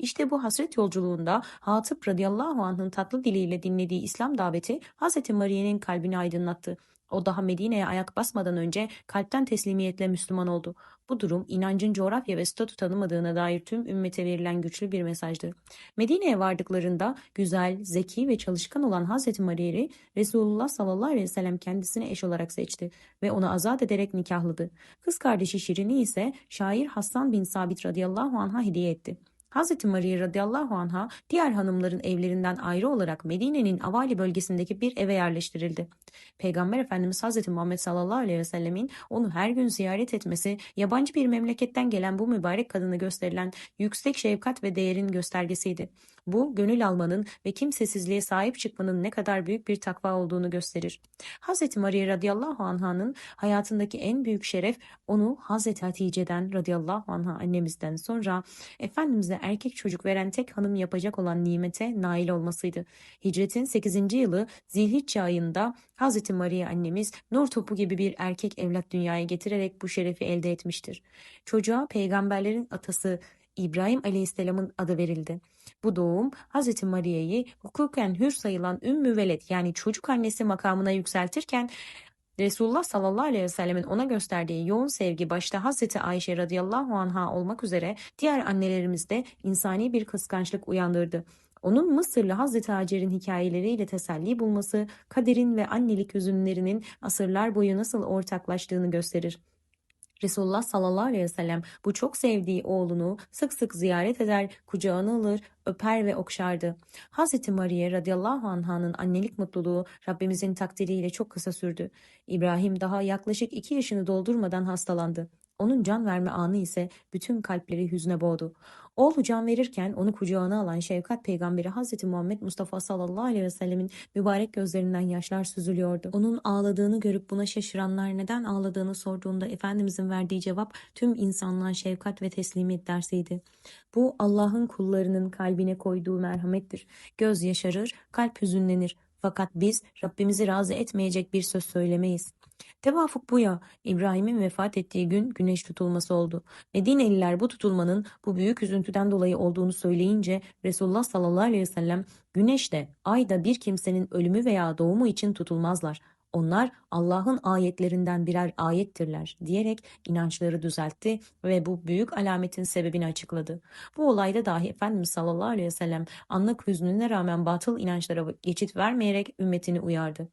İşte bu hasret yolculuğunda Hatip radıyallahu anh'ın tatlı diliyle dinlediği İslam daveti Hz. Mariye'nin kalbini aydınlattı. O daha Medine'ye ayak basmadan önce kalpten teslimiyetle Müslüman oldu. Bu durum inancın coğrafya ve statü tanımadığına dair tüm ümmete verilen güçlü bir mesajdı. Medine'ye vardıklarında güzel, zeki ve çalışkan olan Hazreti Mariye'yi Resulullah sallallahu aleyhi ve sellem kendisine eş olarak seçti ve onu azat ederek nikahladı. Kız kardeşi Şirin'i ise şair Hassan bin Sabit radıyallahu anh'a hediye etti. Hazreti Maria radıyallahu anha diğer hanımların evlerinden ayrı olarak Medine'nin Avali bölgesindeki bir eve yerleştirildi. Peygamber Efendimiz Hazreti Muhammed sallallahu aleyhi ve sellemin onu her gün ziyaret etmesi yabancı bir memleketten gelen bu mübarek kadına gösterilen yüksek şefkat ve değerin göstergesiydi. Bu gönül almanın ve kimsesizliğe sahip çıkmanın ne kadar büyük bir takva olduğunu gösterir. Hazreti Maria radıyallahu anh'ın hayatındaki en büyük şeref onu Hazreti Hatice'den radıyallahu anha annemizden sonra Efendimiz'e erkek çocuk veren tek hanım yapacak olan nimete nail olmasıydı. Hicretin 8. yılı Zilhicce ayında Hazreti Maria annemiz nur topu gibi bir erkek evlat dünyaya getirerek bu şerefi elde etmiştir. Çocuğa peygamberlerin atası İbrahim Aleyhisselam'ın adı verildi. Bu doğum Hazreti Maria'yı hukuken hür sayılan Ümmü Veled yani çocuk annesi makamına yükseltirken Resulullah sallallahu aleyhi ve sellemin ona gösterdiği yoğun sevgi başta Hazreti Ayşe radıyallahu anha olmak üzere diğer annelerimizde insani bir kıskançlık uyandırdı. Onun Mısırlı Hazreti Hacer'in hikayeleriyle teselli bulması, kaderin ve annelik hüzünlerinin asırlar boyu nasıl ortaklaştığını gösterir. Resulullah sallallahu aleyhi ve sellem bu çok sevdiği oğlunu sık sık ziyaret eder, kucağına alır, öper ve okşardı. Hazreti Maria radıyallahu anh'ın annelik mutluluğu Rabbimizin takdiriyle çok kısa sürdü. İbrahim daha yaklaşık iki yaşını doldurmadan hastalandı. Onun can verme anı ise bütün kalpleri hüzne boğdu. Oğlu can verirken onu kucağına alan şefkat peygamberi Hazreti Muhammed Mustafa sallallahu aleyhi ve sellemin mübarek gözlerinden yaşlar süzülüyordu. Onun ağladığını görüp buna şaşıranlar neden ağladığını sorduğunda Efendimizin verdiği cevap tüm insanlığa şefkat ve teslimiyet dersiydi. Bu Allah'ın kullarının kalbine koyduğu merhamettir. Göz yaşarır, kalp hüzünlenir. Fakat biz Rabbimizi razı etmeyecek bir söz söylemeyiz. Tevafuk bu ya. İbrahim'in vefat ettiği gün güneş tutulması oldu. Medineliler bu tutulmanın bu büyük üzüntüden dolayı olduğunu söyleyince Resulullah sallallahu aleyhi ve sellem güneş de ay da bir kimsenin ölümü veya doğumu için tutulmazlar. Onlar Allah'ın ayetlerinden birer ayettirler diyerek inançları düzeltti ve bu büyük alametin sebebini açıkladı. Bu olayda dahi Efendimiz sallallahu aleyhi ve sellem anlık hüznüne rağmen batıl inançlara geçit vermeyerek ümmetini uyardı.